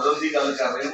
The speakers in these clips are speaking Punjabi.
ਬਦਲਣ ਦੀ ਗੱਲ ਕਰ ਰਹੇ ਹੋ?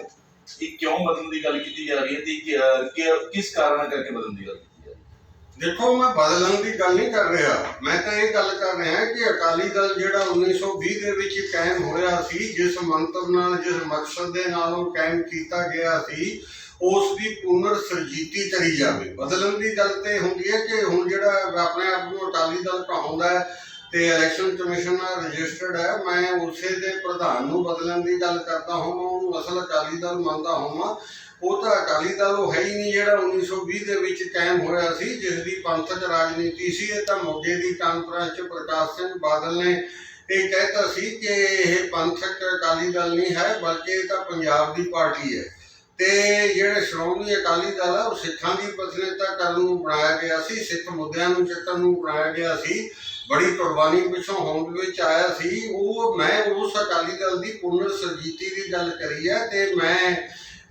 ਇਹ ਕਿਉਂ ਬਦਲਣ ਦੀ ਗੱਲ ਕੀਤੀ ਜਾ ਰਹੀ ਹੈ ਤੇ ਕਿ- ਕਿ- ਕਿਸ ਕਾਰਨ ਕਰਕੇ ਬਦਲਣ ਦੀ ਗੱਲ ਕੀਤੀ ਜਾ ਰਹੀ ਦੇਖੋ, ਮੈਂ ਬਦਲਣ ਦੀ ਗੱਲ ਨਹੀਂ ਕਰ ਰਿਹਾ। ਮੈਂ ਤਾਂ ਇਹ ਗੱਲ ਕਰ ਰਿਹਾ ਕਿ ਅਕਾਲੀ ਦਲ ਜਿਹੜਾ 1920 ਦੇ ਵਿੱਚ ਕਾਇਮ ਹੋਇਆ ਸੀ, ਜਿਸ ਮੰਤਵ ਨਾਲ, ਜਿਸ ਮਕਸਦ ਦੇ ਨਾਲ ਉਹ ਕਾਇਮ ਕੀਤਾ ਗਿਆ ਸੀ, ਉਸ ਦੀ ਪੁਨਰ ਸਰਜੀਤੀ ਕਰੀ ਜਾਵੇ। ਬਦਲਣ ਦੀ ਗੱਲ ਤੇ ਹੁੰਦੀ ਹੈ ਕਿ ਹੁਣ ਜਿਹੜਾ ਆਪਣੇ ਆਪ ਨੂੰ ਅਕਾਲੀ ਦਲ ਕਹਾਉਂਦਾ ਹੈ ਤੇ ਇਲੈਕਸ਼ਨ ਕਮਿਸ਼ਨ ਨਾਲ ਰਜਿਸਟਰਡ ਹੈ। ਮੈਂ ਉਸੇ ਦੇ ਪ੍ਰਧਾਨ ਨੂੰ ਬਦਲਣ ਦੀ ਗੱਲ ਕਰਦਾ ਹਾਂ। ਉਹਨੂੰ ਅਸਲ ਅਕਾਲੀ ਦਲ ਮੰਨਦਾ ਹਾਂ। ਉਹ ਤਾਂ ਅਕਾਲੀ ਦਲ ਉਹ ਹੈ ਹੀ ਨਹੀਂ ਜਿਹੜਾ 1920 ਦੇ ਵਿੱਚ ਕਾਇਮ ਹੋਇਆ ਸੀ, ਜਿਸ ਦੀ ਪੰਥਕ ਰਾਜਨੀਤੀ ਸੀ। ਇਹ ਤਾਂ ਮੋਗੇ ਦੀ ਕਾਨਫਰੰਸ 'ਚ ਪ੍ਰਕਾਸ਼ ਸਿੰਘ ਬਾਦਲ ਨੇ ਇਹ ਕਹਿਤਾ ਸੀ ਕਿ ਇਹ ਪੰਥਕ ਅਕਾਲੀ ਦਲ ਨਹੀਂ ਹੈ, ਬਲਕਿ ਇਹ ਤਾਂ ਪੰਜਾਬ ਦੀ ਪਾਰਟੀ ਹੈ। ਤੇ ਜਿਹੜੇ ਸ਼੍ਰੋਮਣੀ ਅਕਾਲੀ ਦਲ ਆ, ਉਹ ਸਿੱਖਾਂ ਦੀ ਪਤਨੀਤਾ ਕਰਨ ਨੂੰ ਬਣਾਇਆ ਗਿਆ ਸੀ। ਸਿੱਖ ਮੁੱਦਿਆਂ ਨੂੰ ਚੱਕਣ ਨੂੰ ਬਣਾਇਆ ਗਿਆ ਸੀ। ਬੜੀ ਕੁਰਬਾਨੀ ਪਿੱਛੋਂ ਹੋਂਦ ਵਿੱਚ ਆਇਆ ਸੀ। ਉਹ ਮੈਂ ਉਸ ਅਕਾਲੀ ਦਲ ਦੀ ਪੁਨਰ ਸਰਜੀਤੀ ਦੀ ਗੱਲ ਕਰੀ ਹੈ ਤੇ ਮੈਂ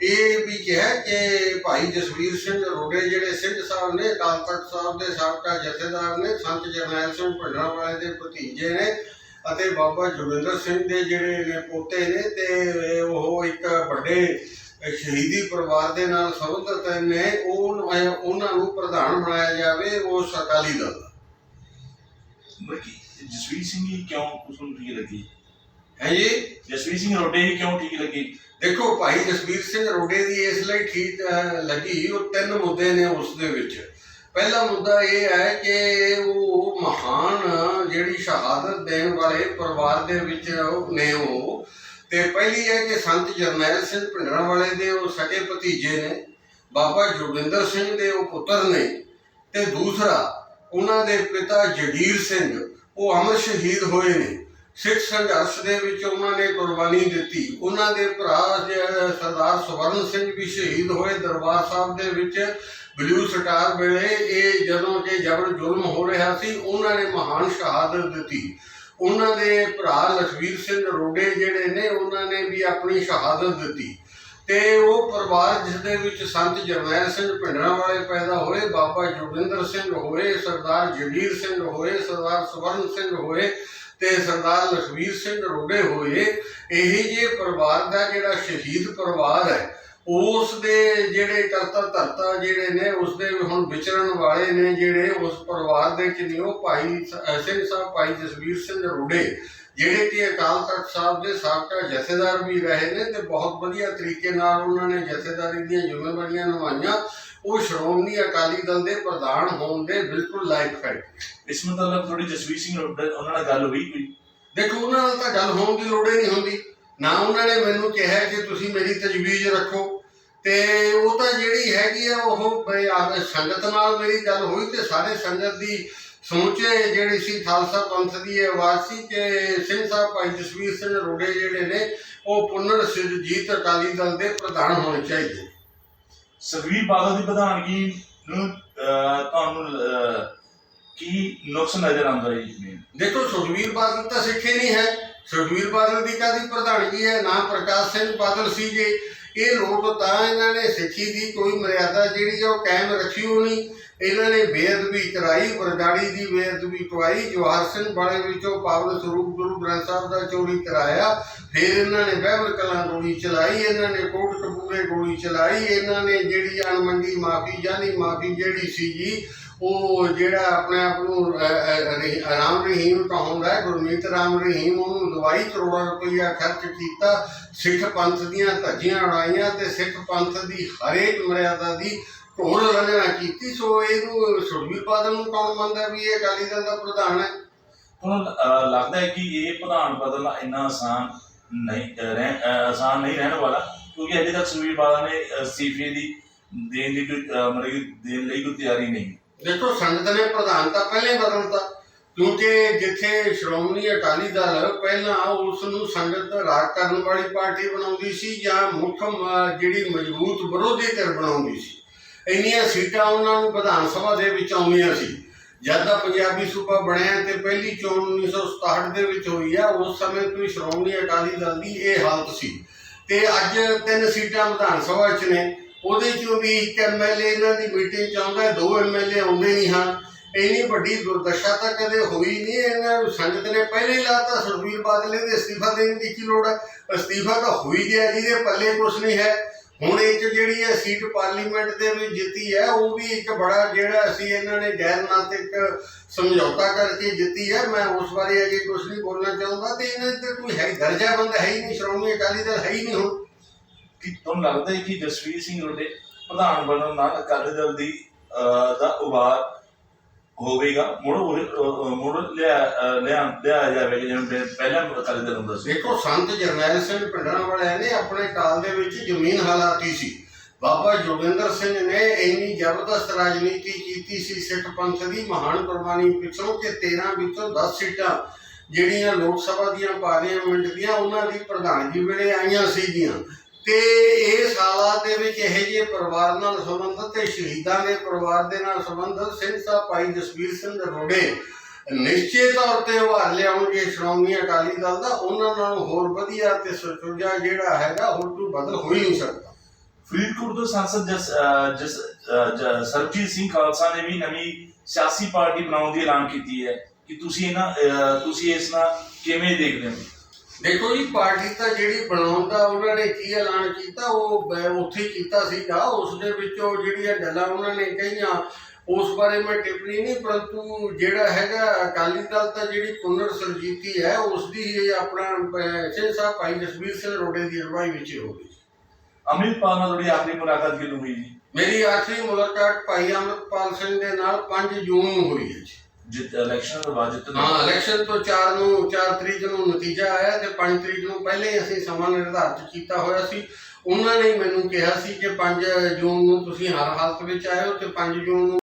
ਇਹ ਵੀ ਕਿਹਾ ਕਿ ਭਾਈ ਜਸਵੀਰ ਸਿੰਘ ਰੋਡੇ ਜਿਹੜੇ ਸਿੰਘ ਸਾਹਿਬ ਨੇ, ਅਕਾਲ ਤਖਤ ਸਾਹਿਬ ਦੇ ਸਾਬਕਾ ਜਥੇਦਾਰ ਨੇ, ਸੰਤ ਜਰਨੈਲ ਸਿੰਘ ਭਿੰਡਰਾਂ ਵਾਲੇ ਦੇ ਭਤੀਜੇ ਨੇ ਅਤੇ ਬਾਬਾ ਜੋਗਿੰਦਰ ਸਿੰਘ ਦੇ ਜਿਹੜੇ ਨੇ ਪੋਤੇ ਨੇ ਤੇ ਉਹ ਇੱਕ ਵੱਡੇ ਸ਼ਹੀਦੀ ਪਰਿਵਾਰ ਦੇ ਨਾਲ ਸੰਬੰਧਿਤ ਨੇ। ਉਹ, ਉਹਨਾਂ ਨੂੰ ਪ੍ਰਧਾਨ ਬਣਾਇਆ ਜਾਵੇ ਉਸ ਅਕਾਲੀ ਦਲ ਦਾ ਜਸਵੀਰ ਸਿੰਘ ਹੀ ਕਿਉਂ ਉਸ ਨੂੰ ਠੀਕ ਲੱਗੀ? ਹੈ ਜੀ? ਜਸਵੀਰ ਸਿੰਘ ਰੋਡੇ ਹੀ ਕਿਉਂ ਠੀਕ ਲੱਗੀ? ਦੇਖੋ ਭਾਈ ਜਸਵੀਰ ਸਿੰਘ ਰੋਡੇ ਦੀ ਇਸ ਲਈ ਠੀਕ ਲੱਗੀ, ਉਹ ਤਿੰਨ ਮੁੱਦੇ ਨੇ ਉਸ ਦੇ ਵਿੱਚ। ਪਹਿਲਾ ਮੁੱਦਾ ਇਹ ਹੈ ਕਿ ਉਹ ਮਹਾਨ, ਜਿਹੜੀ ਸ਼ਹਾਦਤ ਦੇਣ ਵਾਲੇ ਪਰਿਵਾਰ ਦੇ ਵਿੱਚ ਨੇ ਉਹ। ਤੇ ਪਹਿਲੀ ਹੈ ਕਿ ਸੰਤ ਜਰਨੈਲ ਸਿੰਘ ਭਿੰਡਰਾਂ ਵਾਲੇ ਦੇ ਉਹ ਸਕੇ ਭਤੀਜੇ ਨੇ, ਬਾਬਾ ਜੋਗਿੰਦਰ ਸਿੰਘ ਦੇ ਉਹ ਪੁੱਤਰ ਨੇ। ਤੇ ਦੂਸਰਾ ਉਹਨਾਂ ਦੇ ਪਿਤਾ ਜਗੀਰ ਸਿੰਘ, ਉਹ ਅਮਰ ਸ਼ਹੀਦ ਹੋਏ ਨੇ। ਸਿੱਖ ਸੰਘਰਸ਼ ਦੇ ਵਿੱਚ ਉਹਨਾਂ ਨੇ ਕੁਰਬਾਨੀ ਦਿੱਤੀ। ਉਹਨਾਂ ਦੇ ਭਰਾ ਸਰਦਾਰ ਸਵਰਨ ਸਿੰਘ ਵੀ ਸ਼ਹੀਦ ਹੋਏ ਦਰਬਾਰ ਸਾਹਿਬ ਦੇ ਵਿੱਚ। ਬਲੂ ਸਟਾਰ ਵੇਲੇ ਇਹ ਜਦੋਂ ਕਿ ਜਬਰ ਜ਼ੁਲਮ ਹੋ ਰਿਹਾ ਸੀ, ਉਹਨਾਂ ਨੇ ਮਹਾਨ ਸ਼ਹਾਦਤ ਦਿੱਤੀ। ਉਹਨਾਂ ਦੇ ਭਰਾ ਲਖਵੀਰ ਸਿੰਘ ਰੋਡੇ ਜਿਹੜੇ ਨੇ, ਉਹਨਾਂ ਨੇ ਵੀ ਆਪਣੀ ਸ਼ਹਾਦਤ ਦਿੱਤੀ। ਤੇ ਉਹ ਪਰਿਵਾਰ ਜਿਸ ਦੇ ਵਿੱਚ ਸੰਤ ਜਰਨੈਲ ਸਿੰਘ ਭਿੰਡਰਾਂ ਵਾਲੇ ਪੈਦਾ ਹੋਏ, ਬਾਬਾ ਜੋਗਿੰਦਰ ਸਿੰਘ ਹੋਏ, ਸਰਦਾਰ ਜਗੀਰ ਸਿੰਘ ਹੋਏ, ਸਰਦਾਰ ਸਵਰਨ ਸਿੰਘ ਹੋਏ ਤੇ ਸਰਦਾਰ ਲਖਵੀਰ ਸਿੰਘ ਰੋਡੇ ਹੋਏ, ਇਹ ਜੇ ਪਰਿਵਾਰ ਦਾ ਜਿਹੜਾ ਸ਼ਹੀਦ ਪਰਿਵਾਰ ਹੈ ਉਸ ਦੇ ਜਿਹੜੇ ਕਰਤਾ ਧਰਤਾ ਜਿਹੜੇ ਨੇ ਉਸ ਦੇ ਹੁਣ ਵਿਚਰਨ ਵਾਲੇ ਨੇ ਜਿਹੜੇ ਉਸ ਪਰਿਵਾਰ ਦੇ ਚ ਨੇ ਉਹ ਭਾਈ ਸਿੰਘ ਸਾਹਿਬ ਭਾਈ ਜਸਵੀਰ ਸਿੰਘ ਰੋਡੇ ਜਿਹੜੇ ਕਿ ਅਕਾਲ ਤਖਤ ਸਾਹਿਬ ਦੇ ਸਾਬਕਾ ਜਥੇਦਾਰ ਵੀ ਰਹੇ ਨੇ ਤੇ ਬਹੁਤ ਵਧੀਆ ਤਰੀਕੇ ਨਾਲ ਉਹਨਾਂ ਨੇ ਜਥੇਦਾਰੀ ਦੀਆਂ ਜ਼ਿੰਮੇਵਾਰੀਆਂ ਨਿਭਾਈਆਂ। ਉਹ ਸ਼੍ਰੋਮਣੀ ਅਕਾਲੀ ਦਲ ਦੇ ਪ੍ਰਧਾਨ ਹੋਣ ਦੇ ਬਿਲਕੁਲ ਲਾਇਕ ਹੈ ਇਸ ਮਤਲਬ ਥੋੜੀ ਜਸਵੀਰ ਸਿੰਘ ਰੋਡੇ ਉਹਨਾਂ ਨਾਲ ਗੱਲ ਹੋਈ ਕੋਈ? ਦੇਖੋ ਉਹਨਾਂ ਨਾਲ ਤਾਂ ਗੱਲ ਹੋਣ ਦੀ ਲੋੜ ਹੀ ਨਹੀਂ ਹੁੰਦੀ। ਨਾ ਉਹਨਾਂ ਨੇ ਮੈਨੂੰ ਕਿਹਾ ਕਿ ਤੁਸੀਂ ਮੇਰੀ ਤਜਵੀਜ਼ ਰੱਖੋ। ਤੇ ਉਹ ਤਾਂ ਜਿਹੜੀ ਹੈਗੀ ਆ ਉਹ ਸੰਗਤ ਨਾਲ ਮੇਰੀ ਗੱਲ ਹੋਈ ਤੇ ਸਾਰੇ ਸੰਗਤ ਦੀ ਸੋਚ ਜਿਹੜੀ ਸੀ ਖਾਲਸਾ ਪੰਥ ਦੀ ਇਹ ਆਵਾਜ਼ ਸੀ ਕਿ ਸਿੰਘ ਸਾਹਿਬ ਭਾਈ ਜਸਵੀਰ ਸਿੰਘ ਰੋਡੇ ਜਿਹੜੇ ਨੇ ਉਹ ਪੁਨਰ ਸਿਰਜੀਤ ਅਕਾਲੀ ਦਲ ਦੇ ਪ੍ਰਧਾਨ ਹੋਣੇ ਚਾਹੀਦੇ। ਸੁਖਵੀਰ ਬਾਦਲ ਦੀ ਪ੍ਰਧਾਨਗੀ ਨੂੰ ਤੁਹਾਨੂੰ ਕੀ ਨੁਕਸ ਨਜ਼ਰ ਆਉਂਦਾ ਹੈ ਦੇਖੋ ਸੁਖਬੀਰ ਬਾਦਲ ਤਾਂ ਸਿੱਖੇ ਨਹੀਂ ਹੈ। ਸੁਖਬੀਰ ਬਾਦਲ ਦੀ ਕਾਦੀ ਪ੍ਰਧਾਨਗੀ ਹੈ? ਨਾ ਪ੍ਰਕਾਸ਼ ਸਿੰਘ ਬਾਦਲ ਸੀਗੇ। ਇਹ ਲੋਕ ਤਾਂ ਇਹਨਾਂ ਨੇ ਸਿੱਖੀ ਦੀ ਕੋਈ ਮਰਿਆਦਾ ਜਿਹੜੀ ਆ ਉਹ ਕਾਇਮ ਰੱਖੀ ਹੋਣੀ ਇਹਨਾਂ ਨੇ ਬੇਅਦਬੀ ਕਰਾਈ, ਬਰਗਾੜੀ ਦੀ ਬੇਅਦਬੀ ਕਰਾਈ ਜਵਾਹਰ ਸਿੰਘ ਵਾਲੇ ਵਿੱਚੋਂ ਪਾਵਨ ਸਰੂਪ ਗੁਰੂ ਗ੍ਰੰਥ ਸਾਹਿਬ ਦਾ ਚੋਰੀ ਕਰਾਇਆ। ਫਿਰ ਇਹਨਾਂ ਨੇ ਬਹਿਬਲ ਕਲਾਂ ਗੋਲੀ ਚਲਾਈ, ਇਹਨਾਂ ਨੇ ਕੋਟ ਕਪੂਰੇ ਗੋਲੀ ਚਲਾਈ। ਇਹਨਾਂ ਨੇ ਜਿਹੜੀ ਅਣਮੰਡੀ ਮਾਫੀ ਜਾਨੀ ਮਾਫੀ ਜਿਹੜੀ ਸੀਗੀ, ਉਹ ਜਿਹੜਾ ਆਪਣੇ ਆਪ ਨੂੰ ਰਾਮ ਰਹੀਮ ਕਹਾਉਂਦਾ ਹੈ, ਗੁਰਮੀਤ ਰਾਮ ਰਹੀਮ, ਉਹਨੂੰ ਦਵਾਈ ਕਰੋੜਾਂ ਰੁਪਈਆ ਖਰਚ ਕੀਤਾ ਸਿੱਖ ਪੰਥ ਦੀਆਂ ਧੱਜੀਆਂ ਉਡਾਈਆਂ ਤੇ ਸਿੱਖ ਪੰਥ ਦੀ ਹਰੇਕ ਮਰਿਆਦਾ ਦੀ ਢੋਲ ਰੰਗਣਾ ਕੀਤੀ। ਸੋ ਇਹਨੂੰ ਸੁਰਵੀਰ ਬਾਦਲ ਨੂੰ ਕੌਣ ਮੰਨਦਾ ਵੀ ਇਹ ਅਕਾਲੀ ਦਲ ਦਾ ਪ੍ਰਧਾਨ ਹੈ? ਅਹ, ਲੱਗਦਾ ਹੈ ਕਿ ਇਹ ਪ੍ਰਧਾਨ ਬਦਲਣਾ ਇੰਨਾ ਆਸਾਨ ਨਹੀਂ ਰਹਿ ਆਸਾਨ ਨਹੀਂ ਰਹਿਣ ਵਾਲਾ ਕਿਉਂਕਿ ਅਜੇ ਤੱਕ ਸੁਖਵੀਰ ਬਾਦਲ ਨੇ ਅਸਤੀਫੇ ਦੀ ਦੇਣ ਦੀ ਕੋਈ ਮਤਲਬ ਦੇਣ ਲਈ ਕੋਈ ਤਿਆਰੀ ਨਹੀਂ। ਦੇਖੋ ਸੰਗਤ ਨੇ ਪ੍ਰਧਾਨ ਤਾਂ ਪਹਿਲੇ ਬਦਲਤਾ। ਕਿਉਂਕਿ ਜਿੱਥੇ ਸ਼੍ਰੋਮਣੀ ਅਕਾਲੀ ਦਲ ਪਹਿਲਾਂ ਉਸ ਨੂੰ ਸੰਗਤ ਰਾਜ ਕਰਨ ਵਾਲੀ ਪਾਰਟੀ ਬਣਾਉਂਦੀ ਸੀ ਜਾਂ ਮੁੱਖ ਜਿਹੜੀ ਮਜ਼ਬੂਤ ਵਿਰੋਧੀ ਧਿਰ ਬਣਾਉਂਦੀ ਸੀ। ਇੰਨੀਆਂ ਸੀਟਾਂ ਉਹਨਾਂ ਨੂੰ ਵਿਧਾਨ ਸਭਾ ਦੇ ਵਿੱਚ ਆਉਂਦੀਆਂ ਸੀ। ਜਦ ਦਾ ਪੰਜਾਬੀ ਸੂਬਾ ਬਣਿਆ ਤੇ ਪਹਿਲੀ ਚੋਣ 1967 ਦੇ ਵਿੱਚ ਹੋਈ ਆ ਉਸ ਸਮੇਂ ਤੋਂ ਹੀ ਸ਼੍ਰੋਮਣੀ ਅਕਾਲੀ ਦਲ ਦੀ ਇਹ ਹਾਲਤ ਸੀ। ਤੇ ਅੱਜ ਤਿੰਨ ਸੀਟਾਂ ਵਿਧਾਨ ਸਭਾ 'ਚ ਨੇ। ਉਹਦੇ ਚੋਂ ਵੀ ਇੱਕ ਐਮਐਲਏ ਇਹਨਾਂ ਦੀ ਮੀਟਿੰਗ 'ਚ ਆਉਂਦਾ ਹੈ, ਦੋ ਐਮਐਲਏ ਆਉਂਦੇ ਨਹੀਂ ਹਨ। ਇੰਨੀ ਵੱਡੀ ਦੁਰਦਸ਼ਾ ਤਾਂ ਕਦੇ ਹੋਈ ਨਹੀਂ ਇਹਨਾਂ ਨੂੰ ਸੰਗਤ ਨੇ ਪਹਿਲੇ ਹੀ ਲਾਤਾ ਸੁਖਬੀਰ ਬਾਦਲ ਦੇ ਅਸਤੀਫਾ ਦੇਣ ਦੀ ਕੀ ਲੋੜ ਹੈ ਅਸਤੀਫਾ ਤਾਂ ਹੋਈ ਗਿਆ ਜਿਹਦੇ ਪੱਲੇ ਕੁਛ ਨਹੀਂ ਹੈ। ਹੁਣ ਇਹ 'ਚ ਜਿਹੜੀ ਹੈ ਸੀਟ ਪਾਰਲੀਮੈਂਟ ਦੇ ਵਿੱਚ ਜਿੱਤੀ ਹੈ ਉਹ ਵੀ ਇੱਕ ਬੜਾ ਜਿਹੜਾ ਅਸੀਂ ਇਹਨਾਂ ਨੇ ਗੈਰ ਨਾਤਿਕ ਸਮਝੌਤਾ ਕਰਕੇ ਜਿੱਤੀ ਹੈ ਮੈਂ ਉਸ ਬਾਰੇ ਅਜੇ ਕੁਝ ਨਹੀਂ ਬੋਲਣਾ ਚਾਹੁੰਦਾ ਤੇ ਇਹਨਾਂ ਤੇ ਕੋਈ ਹੈ ਦਰਜਾਬੰਦ ਹੈ ਹੀ ਨਹੀਂ ਸ਼੍ਰੋਮਣੀ ਅਕਾਲੀ ਦਲ ਹੈ ਹੀ ਨਹੀਂ ਹੁਣ। ਕਿ ਤੁਹਾਨੂੰ ਲੱਗਦਾ ਹੈ ਕਿ ਜਸਵੀਰ ਸਿੰਘ ਰੋਡੇ ਪ੍ਰਧਾਨ ਬਣਨ ਨਾਲ ਅਕਾਲੀ ਦਲ ਦੀ ਅਹ, ਦਾ ਉਭਾਰ ਹੋਵੇਗਾ। ਮੁੜ ਉਰੇ- ਮੁੜ ਲਿਆ ਲਿਆ ਲਿਆ ਜਾਵੇਗਾ, ਜਿਵੇਂ ਪਹਿਲਾਂ ਅਕਾਲੀ ਦਲ ਹੁੰਦਾ ਸੀ ਦੇਖੋ, ਸੰਤ ਜਰਨੈਲ ਸਿੰਘ ਪਿੰਡਰਾਂ ਵਾਲਿਆਂ ਨੇ ਆਪਣੇ ਕਾਲ ਦੇ ਵਿੱਚ ਜ਼ਮੀਨ ਹਾਲਾਤੀ ਸੀ। ਬਾਬਾ ਜੋਗਿੰਦਰ ਸਿੰਘ ਨੇ ਇੰਨੀ ਜ਼ਬਰਦਸਤ ਰਾਜਨੀਤੀ ਕੀਤੀ ਸੀ, ਸਿੱਖ ਪੰਥ ਦੀ ਮਹਾਨ ਕੁਰਬਾਨੀ ਪਿੱਛੋਂ ਕਿ 13 ਵਿੱਚੋਂ 10 ਸੀਟਾਂ ਜਿਹੜੀਆਂ ਲੋਕ ਸਭਾ ਦੀਆਂ, ਪਾਰਲੀਮੈਂਟ ਦੀਆਂ, ਉਹਨਾਂ ਦੀ ਪ੍ਰਧਾਨਗੀ ਵੇਲੇ ਆਈਆਂ ਸੀਗੀਆਂ। ਤੇ ਇਸ ਹਾਲਾਤ ਦੇ ਵਿੱਚ ਇਹ ਜਿਹੇ ਪਰਿਵਾਰ ਨਾਲ ਸੰਬੰਧਿਤ ਤੇ ਸ਼ਹੀਦਾਂ ਦੇ ਪਰਿਵਾਰ ਦੇ ਨਾਲ ਸੰਬੰਧਿਤ ਸਿੰਘ ਸਾਹਿਬ ਭਾਈ ਜਸਵੀਰ ਸਿੰਘ ਰੋਡੇ ਨਿਸ਼ਚਿਤ ਤੌਰ ਤੇ ਉਭਾਰ ਲਿਆਉਣਗੇ ਸ਼੍ਰੋਮਣੀ ਅਕਾਲੀ ਦਲ ਦਾ। ਉਹਨਾਂ ਨਾਲੋਂ ਹੋਰ ਵਧੀਆ ਤੇ ਸੁਚੱਜਾ ਜਿਹੜਾ ਹੈਗਾ ਹੋਰ ਕੋਈ ਬਦਲ ਹੋ ਹੀ ਨਹੀਂ ਸਕਦਾ। ਫਰੀਦਕੋਟ ਤੋਂ ਸੰਸਦ ਜਸ ਜਸ ਅਹ, ਸਰਬਜੀਤ ਸਿੰਘ ਖਾਲਸਾ ਨੇ ਵੀ ਨਵੀਂ ਸਿਆਸੀ ਪਾਰਟੀ ਬਣਾਉਣ ਦੀ ਐਲਾਨ ਕੀਤੀ ਹੈ। ਕਿ ਤੁਸੀਂ ਇਹਨਾਂ ਤੁਸੀਂ ਇਸ ਨਾਲ ਕਿਵੇਂ ਦੇਖਦੇ ਹੋ? ਦੇਖੋ ਜੀ ਪਾਰਟੀ ਤਾਂ ਜਿਹੜੀ ਬਣਾਉਣ ਦਾ ਉਹਨਾਂ ਨੇ ਕੀ ਐਲਾਨ ਕੀਤਾ ਉਹ ਉੱਥੇ ਹੀ ਕੀਤਾ ਸੀਗਾ। ਉਸ ਦੇ ਵਿੱਚੋਂ ਜਿਹੜੀਆਂ ਗੱਲਾਂ ਉਹਨਾਂ ਨੇ ਕਹੀਆਂ ਉਸ ਬਾਰੇ ਮੈਂ ਟਿੱਪਣੀ ਨਹੀਂ ਪਰੰਤੂ ਜਿਹੜਾ ਹੈਗਾ ਅਕਾਲੀ ਦਲ ਤਾਂ ਜਿਹੜੀ ਪੁਨਰ ਸਰਜੀਤੀ ਹੈ ਉਸ ਦੀ ਇਹ ਆਪਣਾ ਸਿੰਘ ਸਾਹਿਬ ਭਾਈ ਜਸਵੀਰ ਸਿੰਘ ਰੋਡੇ ਦੀ ਅਗਵਾਈ ਵਿੱਚ ਹੀ ਹੋਗੀ ਅੰਮ੍ਰਿਤਪਾਲ ਨਾਲ ਤੁਹਾਡੀ ਆਖਰੀ ਮੁਲਾਕਾਤ ਕਿਦੋਂ ਹੋਈ ਜੀ? ਮੇਰੀ ਆਖਰੀ ਮੁਲਾਕਾਤ ਭਾਈ ਅਮਰਪਾਲ ਸਿੰਘ ਦੇ ਨਾਲ 5 ਜੂਨ ਨੂੰ ਹੋਈ ਹੈ ਜੀ। ਜਿੱਤ ਇਲੈਕਸ਼ਨ ਤੋਂ ਬਾਅਦ ਜਿੱਤ ਹਾਂ ਇਲੈਕਸ਼ਨ ਤੋਂ 4 ਨੂੰ 4 ਤਰੀਕ ਨੂੰ ਨਤੀਜਾ ਆਇਆ ਤੇ 5 ਤਰੀਕ ਨੂੰ ਪਹਿਲੇ ਹੀ ਅਸੀਂ ਸਮਾਂ ਨਿਰਧਾਰਿਤ ਕੀਤਾ ਹੋਇਆ ਸੀ। ਉਹਨਾਂ ਨੇ ਮੈਨੂੰ ਕਿਹਾ ਸੀ ਕਿ 5 ਜੂਨ ਨੂੰ ਤੁਸੀਂ ਹਰ ਹਾਲਤ ਵਿੱਚ ਆਇਓ ਤੇ 5 ਜੂਨ ਨੂੰ